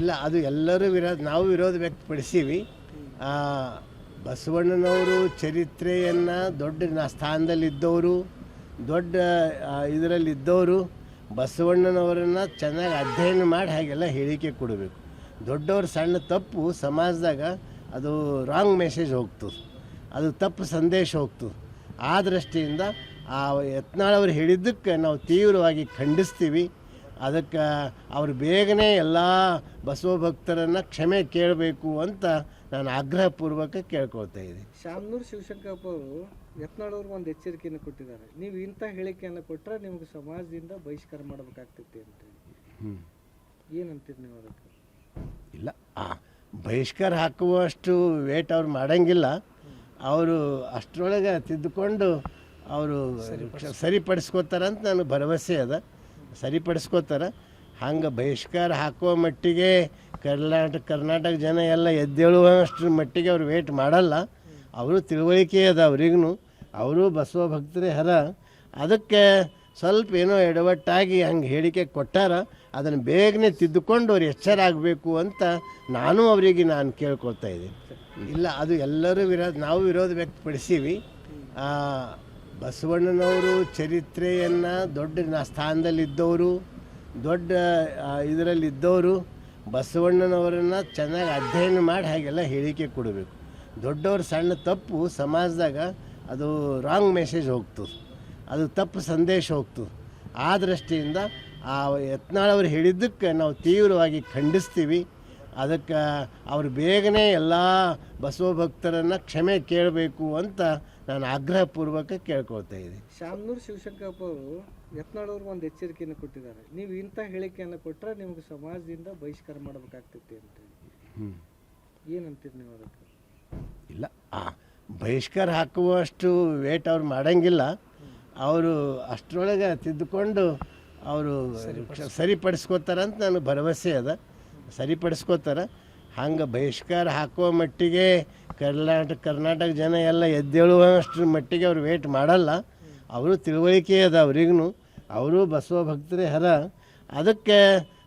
ಇಲ್ಲ, ಅದು ಎಲ್ಲರೂ ವಿರೋಧ, ನಾವು ವಿರೋಧ ವ್ಯಕ್ತಪಡಿಸೀವಿ. ಬಸವಣ್ಣನವರು ಚರಿತ್ರೆಯನ್ನು ದೊಡ್ಡ ಸ್ಥಾನದಲ್ಲಿದ್ದವರು, ದೊಡ್ಡ ಇದರಲ್ಲಿದ್ದವರು, ಬಸವಣ್ಣನವರನ್ನು ಚೆನ್ನಾಗಿ ಅಧ್ಯಯನ ಮಾಡಿ ಹಾಗೆಲ್ಲ ಹೇಳಿಕೆ ಕೊಡಬೇಕು. ದೊಡ್ಡವ್ರ ಸಣ್ಣ ತಪ್ಪು ಸಮಾಜದಾಗ ಅದು ರಾಂಗ್ ಮೆಸೇಜ್ ಹೋಗ್ತದೆ ಅದು ತಪ್ಪು ಸಂದೇಶ ಹೋಗ್ತದೆ ಆ ದೃಷ್ಟಿಯಿಂದ ಆ ಯತ್ನಾಳ್ ಅವ್ರು ಹೇಳಿದ್ದಕ್ಕೆ ನಾವು ತೀವ್ರವಾಗಿ ಖಂಡಿಸ್ತೀವಿ. ಅದಕ್ಕೆ ಅವರು ಬೇಗನೆ ಎಲ್ಲ ಬಸವ ಭಕ್ತರನ್ನು ಕ್ಷಮೆ ಕೇಳಬೇಕು ಅಂತ ನಾನು ಆಗ್ರಹಪೂರ್ವಕ ಕೇಳ್ಕೊಳ್ತಾ ಇದ್ದೀನಿ. ಶಾಮನೂರು ಶಿವಶಂಕರಪ್ಪ ಅವರು ಯತ್ನಾಳವ್ರಿಗೆ ಒಂದು ಎಚ್ಚರಿಕೆಯನ್ನು ಕೊಟ್ಟಿದ್ದಾರೆ. ನೀವು ಇಂಥ ಹೇಳಿಕೆಯನ್ನು ಕೊಟ್ಟರೆ ನಿಮಗೆ ಸಮಾಜದಿಂದ ಬಹಿಷ್ಕಾರ ಮಾಡಬೇಕಾಗ್ತೈತಿ ಅಂತೇಳಿ ಹ್ಞೂ ಏನಂತೀರಿ ನೀವು ಅದಕ್ಕೆ? ಇಲ್ಲ ಆ ಬಹಿಷ್ಕಾರ ಹಾಕುವಷ್ಟು ವೇಟ್ ಅವ್ರು ಮಾಡೋಂಗಿಲ್ಲ. ಅವರು ಅಷ್ಟರೊಳಗೆ ತಿದ್ದುಕೊಂಡು ಅವರು ಸರಿಪಡಿಸ್ಕೋತಾರಂತ ನನಗೆ ಭರವಸೆ ಅದ. ಸರಿಪಡಿಸ್ಕೋತಾರೆ. ಹಂಗೆ ಬಹಿಷ್ಕಾರ ಹಾಕೋ ಮಟ್ಟಿಗೆ ಕರ್ನಾಟಕ ಕರ್ನಾಟಕ ಜನ ಎಲ್ಲ ಎದ್ದೇಳುವಷ್ಟು ಮಟ್ಟಿಗೆ ಅವ್ರು ವೇಟ್ ಮಾಡಲ್ಲ. ಅವರು ತಿಳುವಳಿಕೆ ಅದ ಅವ್ರಿಗೂ ಅವರು ಬಸವ ಭಕ್ತರೇ ಹರ. ಅದಕ್ಕೆ ಸ್ವಲ್ಪ ಏನೋ ಎಡವಟ್ಟಾಗಿ ಹಂಗೆ ಹೇಳಿಕೆ ಕೊಟ್ಟಾರ. ಅದನ್ನು ಬೇಗನೆ ತಿದ್ದುಕೊಂಡು ಅವ್ರು ಎಚ್ಚರ ಆಗಬೇಕು ಅಂತ ನಾನು ಅವರಿಗೆ ನಾನು ಕೇಳ್ಕೊಳ್ತಾ ಇದ್ದೀನಿ. ಇಲ್ಲ, ಅದು ಎಲ್ಲರೂ ವಿರೋಧ, ನಾವು ವಿರೋಧ ವ್ಯಕ್ತಪಡಿಸೀವಿ. ಬಸವಣ್ಣನವರು ಚರಿತ್ರೆಯನ್ನು ದೊಡ್ಡ ಸ್ಥಾನದಲ್ಲಿದ್ದವರು, ದೊಡ್ಡ ಇದರಲ್ಲಿದ್ದವರು, ಬಸವಣ್ಣನವರನ್ನು ಚೆನ್ನಾಗಿ ಅಧ್ಯಯನ ಮಾಡಿ ಹಾಗೆಲ್ಲ ಹೇಳಿಕೆ ಕೊಡಬೇಕು. ದೊಡ್ಡವ್ರ ಸಣ್ಣ ತಪ್ಪು ಸಮಾಜದಾಗ ಅದು ರಾಂಗ್ ಮೆಸೇಜ್ ಹೋಗ್ತದೆ ಅದು ತಪ್ಪು ಸಂದೇಶ ಹೋಗ್ತದೆ ಆ ದೃಷ್ಟಿಯಿಂದ ಆ ಯತ್ನಾಳ್ ಅವ್ರು ಹೇಳಿದ್ದಕ್ಕೆ ನಾವು ತೀವ್ರವಾಗಿ ಖಂಡಿಸ್ತೀವಿ. ಅದಕ್ಕೆ ಅವರು ಬೇಗನೆ ಎಲ್ಲ ಬಸವ ಭಕ್ತರನ್ನು ಕ್ಷಮೆ ಕೇಳಬೇಕು ಅಂತ ನಾನು ಆಗ್ರಹಪೂರ್ವಕ ಕೇಳ್ಕೊಳ್ತಾ ಇದ್ದೀನಿ. ಶಾಮನೂರು ಶಿವಶಂಕರಪ್ಪ ಅವರು ಯತ್ನಾಳ್ ಅವ್ರಿಗೆ ಒಂದು ಎಚ್ಚರಿಕೆಯನ್ನು ಕೊಟ್ಟಿದ್ದಾರೆ. ನೀವು ಇಂಥ ಹೇಳಿಕೆಯನ್ನು ಕೊಟ್ಟರೆ ನಿಮ್ಗೆ ಸಮಾಜದಿಂದ ಬಹಿಷ್ಕಾರ ಮಾಡಬೇಕಾಗ್ತೈತಿ ಅಂತ ಹ್ಞೂ ಏನಂತೀರಿ ನೀವು ಅದಕ್ಕೆ? ಇಲ್ಲ ಆ ಬಹಿಷ್ಕಾರ ಹಾಕುವಷ್ಟು ವೇಟ್ ಅವ್ರು ಮಾಡೋಂಗಿಲ್ಲ. ಅವರು ಅಷ್ಟರೊಳಗೆ ತಿದ್ದುಕೊಂಡು ಅವರು ಸರಿಪಡಿಸ್ಕೋತಾರಂತ ನನಗೆ ಭರವಸೆ ಅದ. ಸರಿಪಡಿಸ್ಕೋತಾರೆ ಹಂಗೆ ಬಹಿಷ್ಕಾರ ಹಾಕುವ ಮಟ್ಟಿಗೆ ಕರ್ನಾಟಕ ಕರ್ನಾಟಕ ಜನ ಎಲ್ಲ ಎದ್ದೇಳುವಷ್ಟು ಮಟ್ಟಿಗೆ ಅವ್ರು ವೇಟ್ ಮಾಡಲ್ಲ. ಅವರು ತಿಳುವಳಿಕೆ ಅದ ಅವ್ರಿಗೂ ಅವರು ಬಸವ ಭಕ್ತರೇ ಹರ. ಅದಕ್ಕೆ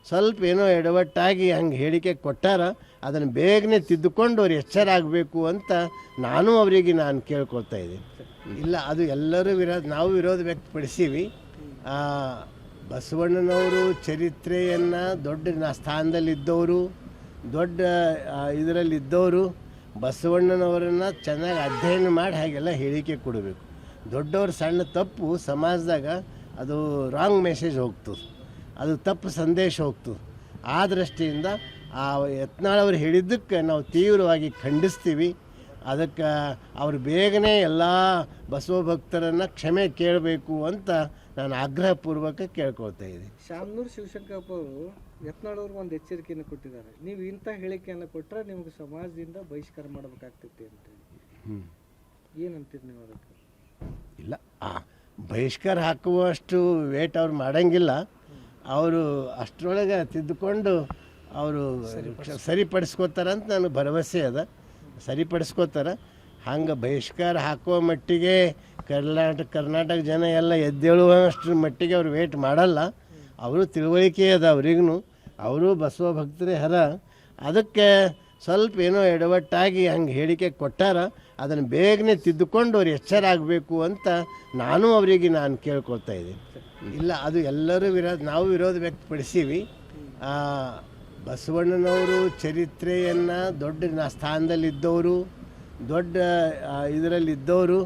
ಸ್ವಲ್ಪ ಏನೋ ಎಡವಟ್ಟಾಗಿ ಹಂಗೆ ಹೇಳಿಕೆ ಕೊಟ್ಟಾರ. ಅದನ್ನು ಬೇಗನೆ ತಿದ್ದುಕೊಂಡು ಅವ್ರು ಎಚ್ಚರ ಆಗಬೇಕು ಅಂತ ನಾನು ಅವರಿಗೆ ನಾನು ಕೇಳ್ಕೊಳ್ತಾ ಇದ್ದೀನಿ. ಇಲ್ಲ, ಅದು ಎಲ್ಲರೂ ವಿರೋಧ, ನಾವು ವಿರೋಧ ವ್ಯಕ್ತಪಡಿಸೀವಿ. ಬಸವಣ್ಣನವರು ಚರಿತ್ರೆಯನ್ನು ದೊಡ್ಡ ಸ್ಥಾನದಲ್ಲಿದ್ದವರು, ದೊಡ್ಡ ಇದರಲ್ಲಿದ್ದವರು ಬಸವಣ್ಣನವರನ್ನು ಚೆನ್ನಾಗಿ ಅಧ್ಯಯನ ಮಾಡಿ ಹಾಗೆಲ್ಲ ಹೇಳಿಕೆ ಕೊಡಬೇಕು. ದೊಡ್ಡವ್ರ ಸಣ್ಣ ತಪ್ಪು ಸಮಾಜದಾಗ ಅದು ರಾಂಗ್ ಮೆಸೇಜ್ ಹೋಗ್ತದೆ. ಅದು ತಪ್ಪು ಸಂದೇಶ ಹೋಗ್ತದೆ. ಆ ದೃಷ್ಟಿಯಿಂದ ಆ ಯತ್ನಾಳವರು ಹೇಳಿದ್ದಕ್ಕೆ ನಾವು ತೀವ್ರವಾಗಿ ಖಂಡಿಸ್ತೀವಿ. ಅದಕ್ಕೆ ಅವರು ಬೇಗನೆ ಎಲ್ಲ ಬಸವ ಭಕ್ತರನ್ನು ಕ್ಷಮೆ ಕೇಳಬೇಕು ಅಂತ ನಾನು ಆಗ್ರಹಪೂರ್ವಕ ಕೇಳ್ಕೊಳ್ತಾ ಇದ್ದೀನಿ. ಶಾಮನೂರು ಶಿವಶಂಕರಪ್ಪ ಅವರು ಯತ್ನಾಳವ್ರಿಗೆ ಒಂದು ಎಚ್ಚರಿಕೆಯನ್ನು ಕೊಟ್ಟಿದ್ದಾರೆ. ನೀವು ಇಂಥ ಹೇಳಿಕೆಯನ್ನು ಕೊಟ್ಟರೆ ನಿಮಗೆ ಸಮಾಜದಿಂದ ಬಹಿಷ್ಕಾರ ಮಾಡಬೇಕಾಗ್ತೈತಿ ಅಂತೇಳಿ ಹ್ಞೂ ಏನಂತೀರಿ ನೀವು ಅದಕ್ಕೆ? ಇಲ್ಲ ಆ ಬಹಿಷ್ಕಾರ ಹಾಕುವಷ್ಟು ವೇಟ್ ಅವ್ರು ಮಾಡೋಂಗಿಲ್ಲ. ಅವರು ಅಷ್ಟರೊಳಗೆ ತಿದ್ದುಕೊಂಡು ಅವರು ಸರಿಪಡಿಸ್ಕೋತಾರಂತ ನಾನು ಭರವಸೆ ಅದ. ಸರಿಪಡಿಸ್ಕೋತಾರೆ. ಹಂಗೆ ಬಹಿಷ್ಕಾರ ಹಾಕೋ ಮಟ್ಟಿಗೆ ಕರ್ನಾಟಕ ಕರ್ನಾಟಕ ಜನ ಎಲ್ಲ ಎದ್ದೇಳುವಷ್ಟು ಮಟ್ಟಿಗೆ ಅವ್ರು ವೇಟ್ ಮಾಡಲ್ಲ. ಅವರು ತಿಳುವಳಿಕೆ ಅದ ಅವ್ರಿಗೂ ಅವರು ಬಸವ ಭಕ್ತರೇ ಹರ. ಅದಕ್ಕೆ ಸ್ವಲ್ಪ ಏನೋ ಎಡವಟ್ಟಾಗಿ ಹಂಗೆ ಹೇಳಿಕೆ ಕೊಟ್ಟಾರ. ಅದನ್ನು ಬೇಗನೆ ತಿದ್ದುಕೊಂಡು ಅವ್ರು ಎಚ್ಚರ ಆಗಬೇಕು ಅಂತ ನಾನು ಅವರಿಗೆ ನಾನು ಕೇಳ್ಕೊಳ್ತಾ ಇದ್ದೀನಿ. ಇಲ್ಲ, ಅದು ಎಲ್ಲರೂ ವಿರೋಧ, ನಾವು ವಿರೋಧ ವ್ಯಕ್ತಪಡಿಸೀವಿ. ಬಸವಣ್ಣನವರು ಚರಿತ್ರೆಯನ್ನು ದೊಡ್ಡ ಸ್ಥಾನದಲ್ಲಿದ್ದವರು. ದೊಡ್ಡ ಇದರಲ್ಲಿದ್ದವರು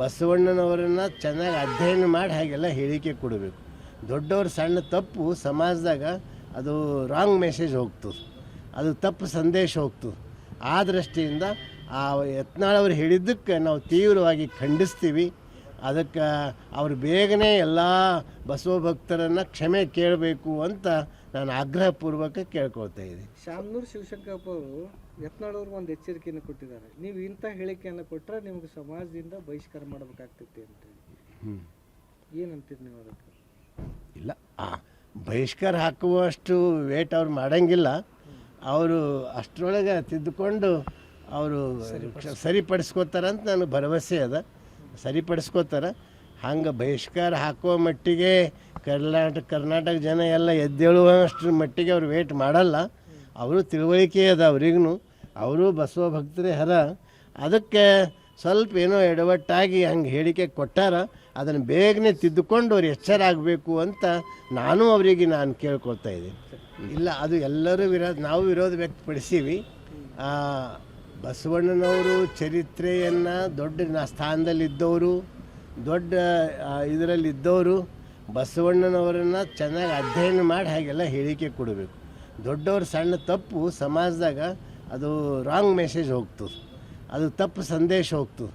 ಬಸವಣ್ಣನವರನ್ನು ಚೆನ್ನಾಗಿ ಅಧ್ಯಯನ ಮಾಡಿ ಹಾಗೆಲ್ಲ ಹೇಳಿಕೆ ಕೊಡಬೇಕು. ದೊಡ್ಡವ್ರ ಸಣ್ಣ ತಪ್ಪು ಸಮಾಜದಾಗ ಅದು ರಾಂಗ್ ಮೆಸೇಜ್ ಹೋಗ್ತದೆ ಅದು ತಪ್ಪು ಸಂದೇಶ ಹೋಗ್ತದೆ ಆ ದೃಷ್ಟಿಯಿಂದ ಆ ಯತ್ನಾಳ್ ಅವ್ರು ಹೇಳಿದ್ದಕ್ಕೆ ನಾವು ತೀವ್ರವಾಗಿ ಖಂಡಿಸ್ತೀವಿ. ಅದಕ್ಕೆ ಅವರು ಬೇಗನೆ ಎಲ್ಲ ಬಸವ ಭಕ್ತರನ್ನು ಕ್ಷಮೆ ಕೇಳಬೇಕು ಅಂತ ನಾನು ಆಗ್ರಹಪೂರ್ವಕ ಕೇಳ್ಕೊಳ್ತಾ ಇದ್ದೀನಿ. ಶಾಮನೂರು ಶಿವಶಂಕರಪ್ಪ ಅವರು ಯತ್ನಾಳ್ ಅವ್ರಿಗೆ ಒಂದು ಎಚ್ಚರಿಕೆಯನ್ನು ಕೊಟ್ಟಿದ್ದಾರೆ. ನೀವು ಇಂಥ ಹೇಳಿಕೆಯನ್ನು ಕೊಟ್ಟರೆ ನಿಮಗೆ ಸಮಾಜದಿಂದ ಬಹಿಷ್ಕಾರ ಮಾಡಬೇಕಾಗ್ತೈತಿ ಅಂತೇಳಿ. ಹ್ಞೂ ಏನಂತೀರಿ ನೀವು ಅದಕ್ಕೆ? ಇಲ್ಲ ಆ ಬಹಿಷ್ಕಾರ ಹಾಕುವಷ್ಟು ವೇಟ್ ಅವ್ರು ಮಾಡಂಗಿಲ್ಲ. ಅವರು ಅಷ್ಟರೊಳಗೆ ತಿದ್ದುಕೊಂಡು ಅವರು ಸರಿಪಡಿಸ್ಕೋತಾರಂತ ನನಗೆ ಭರವಸೆ ಅದ. ಸರಿಪಡಿಸ್ಕೋತಾರ. ಹಂಗೆ ಬಹಿಷ್ಕಾರ ಹಾಕುವ ಮಟ್ಟಿಗೆ ಕರ್ನಾಟಕ ಕರ್ನಾಟಕ ಜನ ಎಲ್ಲ ಎದ್ದೇಳುವಷ್ಟು ಮಟ್ಟಿಗೆ ಅವ್ರು ವೇಟ್ ಮಾಡಲ್ಲ. ಅವರು ತಿಳುವಳಿಕೆ ಅದ ಅವ್ರಿಗೂ ಅವರು ಬಸವ ಭಕ್ತರೇ ಹರ. ಅದಕ್ಕೆ ಸ್ವಲ್ಪ ಏನೋ ಎಡವಟ್ಟಾಗಿ ಹಂಗೆ ಹೇಳಿಕೆ ಕೊಟ್ಟಾರ, ಅದನ್ನು ಬೇಗನೆ ತಿದ್ದುಕೊಂಡು ಅವ್ರು ಎಚ್ಚರ ಆಗಬೇಕು ಅಂತ ನಾನು ಅವರಿಗೆ ನಾನು ಕೇಳ್ಕೊಳ್ತಾ ಇದ್ದೀನಿ. ಇಲ್ಲ, ಅದು ಎಲ್ಲರೂ ವಿರೋಧ, ನಾವು ವಿರೋಧ ವ್ಯಕ್ತಪಡಿಸೀವಿ. ಬಸವಣ್ಣನವರು ಚರಿತ್ರೆಯನ್ನು ದೊಡ್ಡ ಸ್ಥಾನದಲ್ಲಿದ್ದವರು, ದೊಡ್ಡ ಇದರಲ್ಲಿದ್ದವರು, ಬಸವಣ್ಣನವರನ್ನು ಚೆನ್ನಾಗಿ ಅಧ್ಯಯನ ಮಾಡಿ ಹಾಗೆಲ್ಲ ಹೇಳಿಕೆ ಕೊಡಬೇಕು. ದೊಡ್ಡವ್ರ ಸಣ್ಣ ತಪ್ಪು ಸಮಾಜದಾಗ ಅದು ರಾಂಗ್ ಮೆಸೇಜ್ ಹೋಗ್ತದೆ ಅದು ತಪ್ಪು ಸಂದೇಶ ಹೋಗ್ತದೆ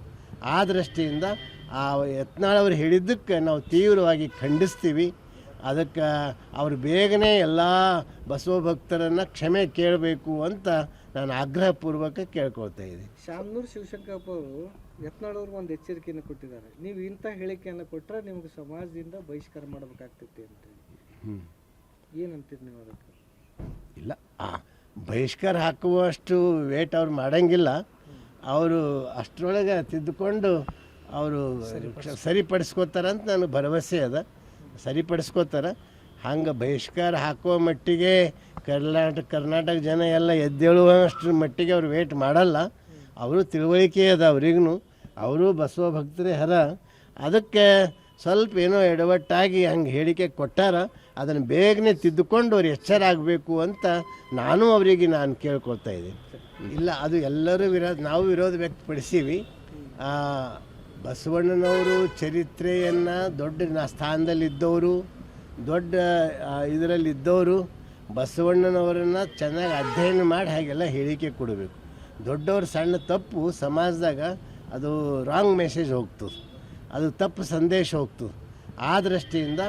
ಆ ದೃಷ್ಟಿಯಿಂದ ಆ ಯತ್ನಾಳವ್ರು ಹೇಳಿದ್ದಕ್ಕೆ ನಾವು ತೀವ್ರವಾಗಿ ಖಂಡಿಸ್ತೀವಿ. ಅದಕ್ಕೆ ಅವರು ಬೇಗನೆ ಎಲ್ಲ ಬಸವ ಭಕ್ತರನ್ನು ಕ್ಷಮೆ ಕೇಳಬೇಕು ಅಂತ ನಾನು ಆಗ್ರಹಪೂರ್ವಕ ಕೇಳ್ಕೊಳ್ತಾ ಇದ್ದೀನಿ. ಶಾಮನೂರು ಶಿವಶಂಕರಪ್ಪ ಅವರು ಯತ್ನಾಳವ್ರಿಗೆ ಒಂದು ಎಚ್ಚರಿಕೆಯನ್ನು ಕೊಟ್ಟಿದ್ದಾರೆ. ನೀವು ಇಂಥ ಹೇಳಿಕೆಯನ್ನು ಕೊಟ್ಟರೆ ನಿಮಗೆ ಸಮಾಜದಿಂದ ಬಹಿಷ್ಕಾರ ಮಾಡಬೇಕಾಗ್ತೈತಿ ಅಂತ ಹ್ಞೂ ಏನಂತೀರಿ ನೀವು ಅದಕ್ಕೆ? ಬಹಿಷ್ಕಾರ ಹಾಕುವಷ್ಟು ವೇಟ್ ಅವ್ರು ಮಾಡಂಗಿಲ್ಲ. ಅವರು ಅಷ್ಟರೊಳಗೆ ತಿದ್ದುಕೊಂಡು ಅವರು ಸರಿಪಡಿಸ್ಕೋತಾರಂತ ನಾನು ಭರವಸೆ ಅದ. ಸರಿಪಡಿಸ್ಕೋತಾರೆ. ಹಂಗೆ ಬಹಿಷ್ಕಾರ ಹಾಕುವ ಮಟ್ಟಿಗೆ ಕರ್ನಾಟಕ ಕರ್ನಾಟಕ ಜನ ಎಲ್ಲ ಎದ್ದೇಳುವಷ್ಟು ಮಟ್ಟಿಗೆ ಅವ್ರು ವೇಟ್ ಮಾಡಲ್ಲ. ಅವರು ತಿಳುವಳಿಕೆ ಅದ ಅವ್ರಿಗೂ ಅವರು ಬಸವ ಭಕ್ತರೇ ಹರ. ಅದಕ್ಕೆ ಸ್ವಲ್ಪ ಏನೋ ಎಡವಟ್ಟಾಗಿ ಹಂಗೆ ಹೇಳಿಕೆ ಕೊಟ್ಟಾರ. ಅದನ್ನು ಬೇಗನೆ ತಿದ್ದುಕೊಂಡು ಅವ್ರು ಎಚ್ಚರ ಆಗಬೇಕು ಅಂತ ನಾನು ಅವರಿಗೆ ನಾನು ಕೇಳ್ಕೊಳ್ತಾ ಇದ್ದೀನಿ. ಇಲ್ಲ, ಅದು ಎಲ್ಲರೂ ವಿರೋಧ, ನಾವು ವಿರೋಧ ವ್ಯಕ್ತಪಡಿಸೀವಿ. ಬಸವಣ್ಣನವರು ಚರಿತ್ರೆಯನ್ನು ದೊಡ್ಡ ಸ್ಥಾನದಲ್ಲಿದ್ದವರು, ದೊಡ್ಡ ಇದರಲ್ಲಿದ್ದವರು, ಬಸವಣ್ಣನವರನ್ನು ಚೆನ್ನಾಗಿ ಅಧ್ಯಯನ ಮಾಡಿ ಹಾಗೆಲ್ಲ ಹೇಳಿಕೆ ಕೊಡಬೇಕು. ದೊಡ್ಡವ್ರ ಸಣ್ಣ ತಪ್ಪು ಸಮಾಜದಾಗ ಅದು ರಾಂಗ್ ಮೆಸೇಜ್ ಹೋಗ್ತದೆ ಅದು ತಪ್ಪು ಸಂದೇಶ ಹೋಗ್ತದೆ ಆ ದೃಷ್ಟಿಯಿಂದ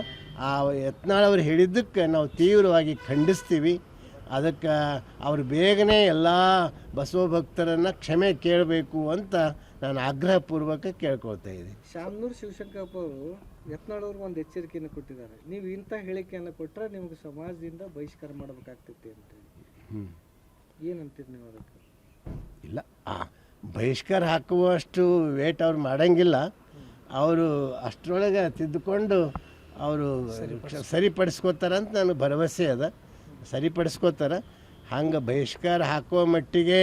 ಆ ಯತ್ನಾಳವ್ರು ಹೇಳಿದ್ದಕ್ಕೆ ನಾವು ತೀವ್ರವಾಗಿ ಖಂಡಿಸ್ತೀವಿ. ಅದಕ್ಕೆ ಅವರು ಬೇಗನೆ ಎಲ್ಲ ಬಸವ ಭಕ್ತರನ್ನು ಕ್ಷಮೆ ಕೇಳಬೇಕು ಅಂತ ನಾನು ಆಗ್ರಹಪೂರ್ವಕ ಕೇಳ್ಕೊಳ್ತಾ ಇದ್ದೀನಿ. ಶಾಮನೂರು ಶಿವಶಂಕರಪ್ಪ ಅವರು ಯತ್ನಾಳವ್ರಿಗೆ ಒಂದು ಎಚ್ಚರಿಕೆಯನ್ನು ಕೊಟ್ಟಿದ್ದಾರೆ. ನೀವು ಇಂಥ ಹೇಳಿಕೆಯನ್ನು ಕೊಟ್ಟರೆ ನಿಮಗೆ ಸಮಾಜದಿಂದ ಬಹಿಷ್ಕಾರ ಮಾಡಬೇಕಾಗ್ತೈತಿ ಅಂತ ಹ್ಞೂ ಏನಂತೀರಿ ನೀವು ಅದಕ್ಕೆ? ಇಲ್ಲ ಆ ಬಹಿಷ್ಕಾರ ಹಾಕುವಷ್ಟು ವೇಟ್ ಅವ್ರು ಮಾಡೋಂಗಿಲ್ಲ. ಅವರು ಅಷ್ಟರೊಳಗೆ ತಿದ್ದುಕೊಂಡು ಅವರು ಸರಿಪಡಿಸ್ಕೋತಾರಂತ ನಾನು ಭರವಸೆ ಅದ. ಸರಿಪಡಿಸ್ಕೋತಾರೆ. ಹಂಗೆ ಬಹಿಷ್ಕಾರ ಹಾಕುವ ಮಟ್ಟಿಗೆ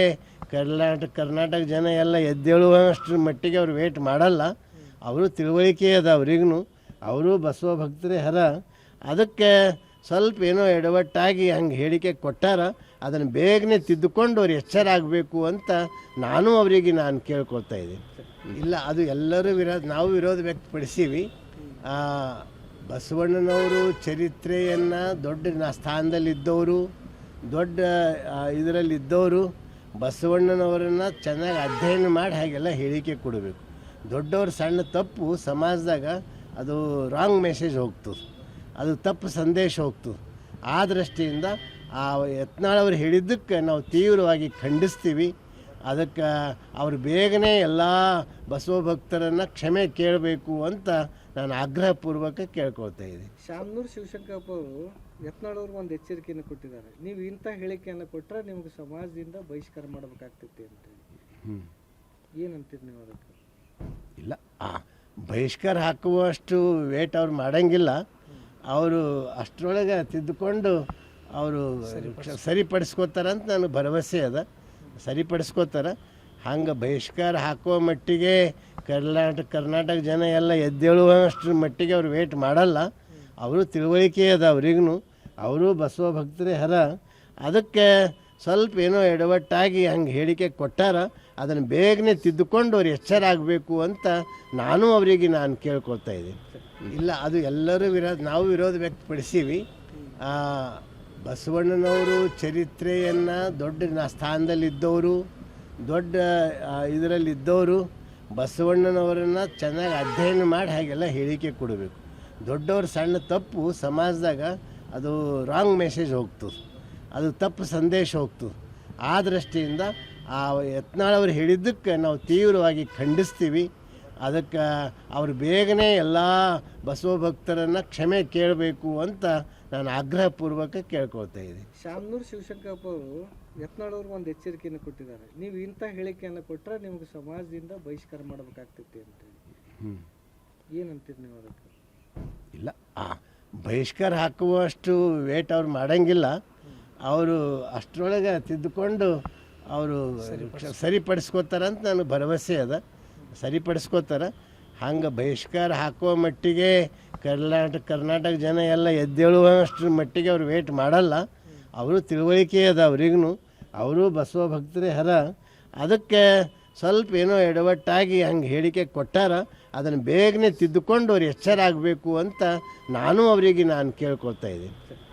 ಕರ್ನಾಟಕ ಕರ್ನಾಟಕ ಜನ ಎಲ್ಲ ಎದ್ದೇಳುವಷ್ಟು ಮಟ್ಟಿಗೆ ಅವ್ರು ವೇಟ್ ಮಾಡಲ್ಲ. ಅವರು ತಿಳುವಳಿಕೆ ಅದ ಅವ್ರಿಗೂ ಅವರು ಬಸವ ಭಕ್ತರೇ ಹರ. ಅದಕ್ಕೆ ಸ್ವಲ್ಪ ಏನೋ ಎಡವಟ್ಟಾಗಿ ಹಂಗೆ ಹೇಳಿಕೆ ಕೊಟ್ಟಾರ. ಅದನ್ನು ಬೇಗನೆ ತಿದ್ದುಕೊಂಡು ಅವ್ರು ಎಚ್ಚರ ಆಗಬೇಕು ಅಂತ ನಾನು ಅವರಿಗೆ ನಾನು ಕೇಳ್ಕೊಳ್ತಾ ಇದ್ದೀನಿ. ಇಲ್ಲ ಅದು ಎಲ್ಲರೂ ವಿರೋಧ ನಾವು ವಿರೋಧ ವ್ಯಕ್ತಪಡಿಸೀವಿ. ಬಸವಣ್ಣನವರು ಚರಿತ್ರೆಯನ್ನು ದೊಡ್ಡ ಸ್ಥಾನದಲ್ಲಿದ್ದವರು, ದೊಡ್ಡ ಇದರಲ್ಲಿದ್ದವರು ಬಸವಣ್ಣನವರನ್ನು ಚೆನ್ನಾಗಿ ಅಧ್ಯಯನ ಮಾಡಿ ಹಾಗೆಲ್ಲ ಹೇಳಿಕೆ ಕೊಡಬೇಕು. ದೊಡ್ಡವ್ರ ಸಣ್ಣ ತಪ್ಪು ಸಮಾಜದಾಗ ಅದು ರಾಂಗ್ ಮೆಸೇಜ್ ಹೋಗ್ತದೆ ಅದು ತಪ್ಪು ಸಂದೇಶ ಹೋಗ್ತದೆ ಆ ದೃಷ್ಟಿಯಿಂದ ಆ ಯತ್ನಾಳವ್ರು ಹೇಳಿದ್ದಕ್ಕೆ ನಾವು ತೀವ್ರವಾಗಿ ಖಂಡಿಸ್ತೀವಿ. ಅದಕ್ಕೆ ಅವರು ಬೇಗನೆ ಎಲ್ಲ ಬಸವ ಭಕ್ತರನ್ನು ಕ್ಷಮೆ ಕೇಳಬೇಕು ಅಂತ ನಾನು ಆಗ್ರಹಪೂರ್ವಕ ಕೇಳ್ಕೊಳ್ತಾ ಇದ್ದೀನಿ. ಶಾಮನೂರು ಶಿವಶಂಕರಪ್ಪ ಅವರು ಯತ್ನಾಳವ್ರಿಗೆ ಒಂದು ಎಚ್ಚರಿಕೆಯನ್ನು ಕೊಟ್ಟಿದ್ದಾರೆ. ನೀವು ಇಂಥ ಹೇಳಿಕೆಯನ್ನು ಕೊಟ್ಟರೆ ನಿಮ್ಗೆ ಸಮಾಜದಿಂದ ಬಹಿಷ್ಕಾರ ಮಾಡಬೇಕಾಗ್ತೈತಿ ಅಂತ ಹ್ಞೂ ಏನಂತೀರಿ ನೀವು ಅದಕ್ಕೆ? ಇಲ್ಲ ಆ ಬಹಿಷ್ಕಾರ ಹಾಕುವಷ್ಟು ವೇಟ್ ಅವ್ರು ಮಾಡೋಂಗಿಲ್ಲ. ಅವರು ಅಷ್ಟರೊಳಗೆ ತಿದ್ದುಕೊಂಡು ಅವರು ಸರಿಪಡಿಸ್ಕೋತಾರಂತ ನಾನು ಭರವಸೆ ಅದ. ಸರಿಪಡಿಸ್ಕೋತಾರೆ. ಹಂಗೆ ಬಹಿಷ್ಕಾರ ಹಾಕುವ ಮಟ್ಟಿಗೆ ಕರ್ನಾಟಕ ಕರ್ನಾಟಕ ಜನ ಎಲ್ಲ ಎದ್ದೇಳುವಷ್ಟು ಮಟ್ಟಿಗೆ ಅವ್ರು ವೇಟ್ ಮಾಡಲ್ಲ. ಅವರು ತಿಳುವಳಿಕೆ ಅದ ಅವ್ರಿಗೂ ಅವರು ಬಸವ ಭಕ್ತರೇ ಹರ. ಅದಕ್ಕೆ ಸ್ವಲ್ಪ ಏನೋ ಎಡವಟ್ಟಾಗಿ ಹಂಗೆ ಹೇಳಿಕೆ ಕೊಟ್ಟಾರ. ಅದನ್ನು ಬೇಗನೆ ತಿದ್ದುಕೊಂಡು ಅವ್ರು ಎಚ್ಚರ ಆಗಬೇಕು ಅಂತ ನಾನು ಅವರಿಗೆ ನಾನು ಕೇಳ್ಕೊಳ್ತಾ ಇದ್ದೀನಿ. ಇಲ್ಲ, ಅದು ಎಲ್ಲರೂ ವಿರೋಧ, ನಾವು ವಿರೋಧ ವ್ಯಕ್ತಪಡಿಸೀವಿ. ಬಸವಣ್ಣನವರು ಚರಿತ್ರೆಯನ್ನು ದೊಡ್ಡ ಸ್ಥಾನದಲ್ಲಿದ್ದವರು. ದೊಡ್ಡ ಇದರಲ್ಲಿದ್ದವರು ಬಸವಣ್ಣನವರನ್ನು ಚೆನ್ನಾಗಿ ಅಧ್ಯಯನ ಮಾಡಿ ಹಾಗೆಲ್ಲ ಹೇಳಿಕೆ ಕೊಡಬೇಕು. ದೊಡ್ಡವ್ರ ಸಣ್ಣ ತಪ್ಪು ಸಮಾಜದಾಗ ಅದು ರಾಂಗ್ ಮೆಸೇಜ್ ಹೋಗ್ತದೆ ಅದು ತಪ್ಪು ಸಂದೇಶ ಹೋಗ್ತದೆ ಆ ದೃಷ್ಟಿಯಿಂದ ಆ ಯತ್ನಾಳವ್ರು ಹೇಳಿದ್ದಕ್ಕೆ ನಾವು ತೀವ್ರವಾಗಿ ಖಂಡಿಸ್ತೀವಿ. ಅದಕ್ಕೆ ಅವರು ಬೇಗನೆ ಎಲ್ಲ ಬಸವ ಭಕ್ತರನ್ನು ಕ್ಷಮೆ ಕೇಳಬೇಕು ಅಂತ ನಾನು ಆಗ್ರಹಪೂರ್ವಕ ಕೇಳ್ಕೊಳ್ತಾ ಇದ್ದೀನಿ. ಶಾಮನೂರು ಶಿವಶಂಕರಪ್ಪ ಅವರು ಯತ್ನಾಳವ್ರಿಗೆ ಒಂದು ಎಚ್ಚರಿಕೆಯನ್ನು ಕೊಟ್ಟಿದ್ದಾರೆ. ನೀವು ಇಂಥ ಹೇಳಿಕೆಯನ್ನು ಕೊಟ್ಟರೆ ನಿಮಗೆ ಸಮಾಜದಿಂದ ಬಹಿಷ್ಕಾರ ಮಾಡಬೇಕಾಗ್ತೈತಿ ಅಂತ ಹ್ಞೂ ಏನಂತೀರಿ ನೀವು ಅದಕ್ಕೆ? ಇಲ್ಲ ಆ ಬಹಿಷ್ಕಾರ ಹಾಕುವಷ್ಟು ವೇಟ್ ಅವ್ರು ಮಾಡಂಗಿಲ್ಲ. ಅವರು ಅಷ್ಟರೊಳಗೆ ತಿದ್ದುಕೊಂಡು ಅವರು ಸರಿಪಡಿಸ್ಕೋತಾರಂತ ನಾನು ಭರವಸೆ ಅದ. ಸರಿಪಡಿಸ್ಕೋತಾರೆ. ಹಂಗೆ ಬಹಿಷ್ಕಾರ ಹಾಕುವ ಮಟ್ಟಿಗೆ ಕರ್ನಾಟಕ ಕರ್ನಾಟಕ ಜನ ಎಲ್ಲ ಎದ್ದೇಳುವಷ್ಟು ಮಟ್ಟಿಗೆ ಅವ್ರು ವೇಟ್ ಮಾಡಲ್ಲ. ಅವರು ತಿಳುವಳಿಕೆ ಅದ ಅವ್ರಿಗೂ ಅವರು ಬಸವ ಭಕ್ತರೇ ಹರ. ಅದಕ್ಕೆ ಸ್ವಲ್ಪ ಏನೋ ಎಡವಟ್ಟಾಗಿ ಹಂಗೆ ಹೇಳಿಕೆ ಕೊಟ್ಟಾರ. ಅದನ್ನು ಬೇಗನೆ ತಿದ್ದುಕೊಂಡು ಅವ್ರು ಎಚ್ಚರ ಆಗಬೇಕು ಅಂತ ನಾನು ಅವರಿಗೆ ನಾನು ಕೇಳ್ಕೊಳ್ತಾ ಇದ್ದೀನಿ.